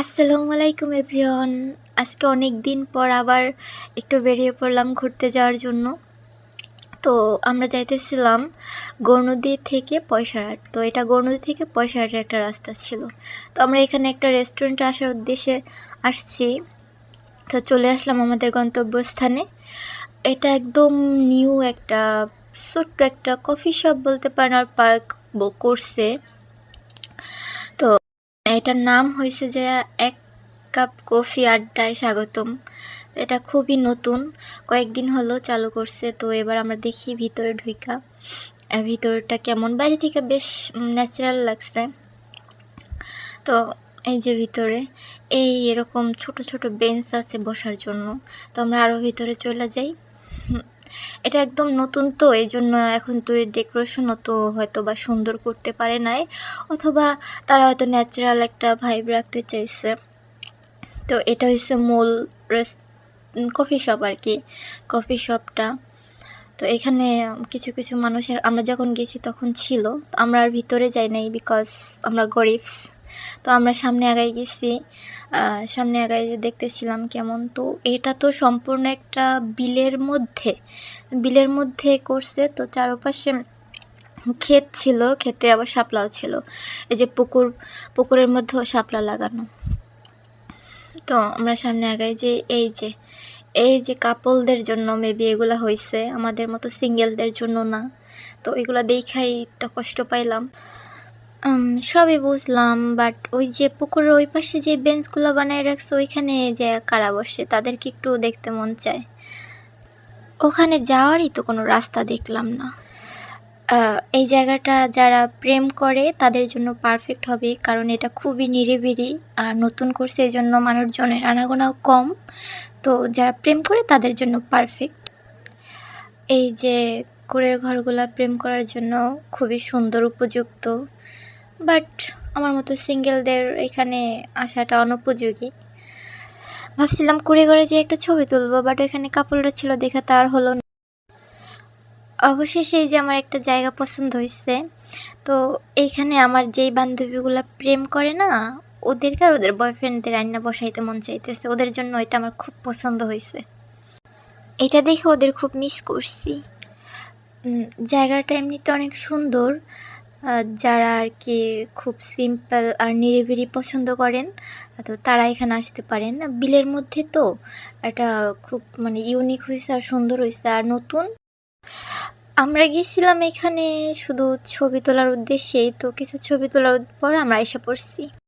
আসসালামু আলাইকুম এভরিওয়ান। আজকে অনেক দিন পর আবার একটু বেরিয়ে পড়লাম ঘুরতে যাওয়ার জন্য। তো আমরা যাইতেছিলাম গৌরনদী থেকে পয়সারহাট। তো এটা গৌরনদী থেকে পয়সারহাটের একটা রাস্তা ছিল। তো আমরা এখানে একটা রেস্টুরেন্টে আসার উদ্দেশ্যে আসছি। তো চলে আসলাম আমাদের গন্তব্যস্থানে। এটা একদম নিউ একটা, ছোট্ট একটা কফি শপ বলতে পারেন আর পার্ক করছে এটার নাম হয়েছে যে এক কাপ কফি আড্ডায় স্বাগতম। এটা খুবই নতুন, কয়েকদিন হলো চালু করছে, তো এবার আমরা দেখি ভিতরে ঢুইকা। ভিতরটা কেমন? বাইরে থেকে বেশ ন্যাচারাল লাগছে। তো এই যে ভিতরে, এই এরকম ছোট ছোট বেঞ্চ আছে বসার জন্য। তো আমরা আরও ভিতরে চলে যাই। এটা একদম নতুন তো এই জন্য এখন তো ডেকোরেশনও তো হয়তো বা সুন্দর করতে পারে নাই, অথবা তারা হয়তো ন্যাচারাল একটা ভাইব রাখতে চাইছে। তো এটা হচ্ছে মূল কফি শপ আর কি কফি শপটা তো এখানে কিছু কিছু মানুষ আমরা যখন গেছি তখন ছিল আমরা আর ভিতরে যাই নাই বিকজ আমরা গরিবস। তো আমরা সামনে আগাই গেছি। সামনে আগাই দেখতেছিলাম কেমন। তো এটা তো সম্পূর্ণ একটা বিলের মধ্যে বিলের মধ্যে করছে। তো চারপাশে ক্ষেত ছিল, ক্ষেতে আবার শাপলাও ছিল। এই যে পুকুর, পুকুরের মধ্যেও শাপলা লাগানো। তো আমরা সামনে আগাই যে এই যে এই যে কাপলদের জন্য মেবি এগুলা হয়েছে আমাদের মতো সিঙ্গেলদের জন্য না। তো এগুলা দেখাই একটা কষ্ট পাইলাম। সবই বুঝলাম বাট ওই যে পুকুরের ওই পাশে যে বেঞ্চগুলো বানায় রাখছে, ওইখানে যে কারা বসে, তাদেরকে একটু দেখতে মন চায়। ওখানে যাওয়ারই তো কোনো রাস্তা দেখলাম না। এই জায়গাটা যারা প্রেম করে, তাদের জন্য পারফেক্ট হবে, কারণ এটা খুবই নিরিবিলি, আর নতুন করছে এই জন্য মানুষজনের আনাগোনাও কম। তো যারা প্রেম করে, তাদের জন্য পারফেক্ট এই যে কুড়ের ঘরগুলা প্রেম করার জন্য খুবই সুন্দর, উপযুক্ত। বাট আমার মতো সিঙ্গেলদের এখানে আসাটা অনুপযোগী। ভাবছিলাম করে করে যে একটা ছবি তুলবো, বাট ওইখানে কাপড়টা ছিল, দেখা তার হলো না। অবশেষে যে আমার একটা জায়গা পছন্দ হয়েছে তো এইখানে আমার যেই বান্ধবীগুলো প্রেম করে না, ওদেরকে আর ওদের বয়ফ্রেন্ডদের আইনা বসাইতে মন চাইতেছে। ওদের জন্য এটা আমার খুব পছন্দ হয়েছে এটা দেখে ওদের খুব মিস করছি। জায়গাটা এমনিতে অনেক সুন্দর যারা আর কি খুব সিম্পল আর নিরিবিলি পছন্দ করেন, তো তারা এখানে আসতে পারেন। বিলের মধ্যে তো এটা খুব মানে ইউনিক হয়েছে আর সুন্দর হয়েছে আর নতুন। আমরা গিয়েছিলাম এখানে শুধু ছবি তোলার উদ্দেশ্যেই, তো কিছু ছবি তোলার পর আমরা এসে পড়ছি।